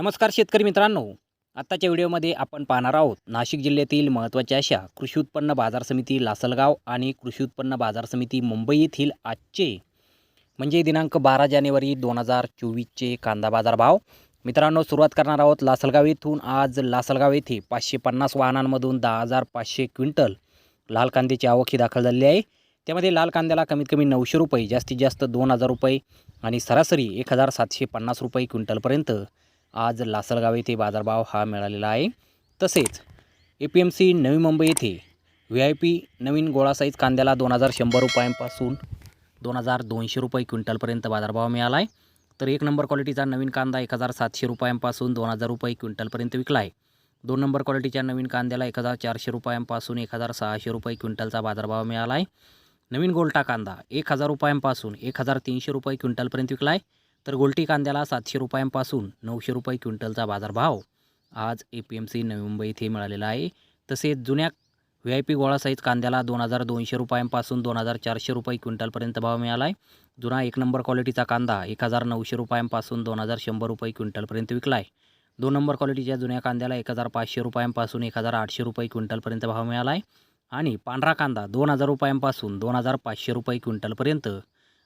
नमस्कार शेतकरी मित्रांनो. आत्ताच्या व्हिडिओमध्ये आपण पाहणार आहोत नाशिक जिल्ह्यातील महत्त्वाच्या अशा कृषी उत्पन्न बाजार समिती लासलगाव आणि कृषी उत्पन्न बाजार समिती मुंबई येथील आजचे म्हणजे दिनांक बारा जानेवारी दोन हजार चोवीसचे कांदा बाजार भाव मित्रांनो सुरुवात करणार आहोत लासलगाव येथून. आज लासलगाव येथे पाचशे पन्नास वाहनांमधून दहा हजार पाचशे क्विंटल लाल कांद्याची आवक ही दाखल झालेली आहे. त्यामध्ये लाल कांद्याला कमीत कमी नऊशे रुपये जास्तीत जास्त दोन हजार रुपये आणि सरासरी एक हजार सातशे पन्नास रुपये क्विंटलपर्यंत आज लासलगाव येथे बाजारभाव हा मिळालेला आहे. तसेच A P M C Navi Mumbai येथे व्ही आय पी नवीन गोळा साईज कांद्याला दोन हजार शंभर रुपयांपासून दोन हजार दोनशे रुपये क्विंटलपर्यंत बाजारभाव मिळाला आहे. तर एक नंबर क्वालिटीचा नवीन कांदा एक हजार सातशे रुपयांपासून दोन हजार रुपये क्विंटलपर्यंत विकला आहे. दोन नंबर क्वालिटीच्या नवीन कांद्याला एक हजार चारशे रुपयांपासून एक हजार सहाशे रुपये क्विंटलचा बाजारभाव मिळाला आहे. नवीन गोल्टा कांदा एक हजार रुपयांपासून एक हजार तीनशे रुपये क्विंटलपर्यंत विकला आहे. तर गोल्टी कांद्याला सातशे रुपयांपासून नऊशे रुपये क्विंटलचा बाजारभाव. आज A P M C Navi Mumbai इथे मिळालेला आहे. तसेच जुन्या व्ही आय पी गोळा साईज कांद्याला दोन हजार दोनशे रुपयांपासून दोन हजार चारशे रुपये क्विंटलपर्यंत भाव मिळाला आहे जुना एक नंबर क्वालिटीचा कांदा एक हजार नऊशे रुपयांपासून दोन हजार शंभर रुपये क्विंटलपर्यंत विकला आहे दोन नंबर क्वालिटीच्या जुन्या कांद्याला एक हजार पाचशे रुपयांपासून एक हजार आठशे रुपये क्विंटलपर्यंत भाव मिळाला आहे आणि पांढरा कांदा दोन हजार रुपयांपासून दोन हजार पाचशे रुपये क्विंटलपर्यंत.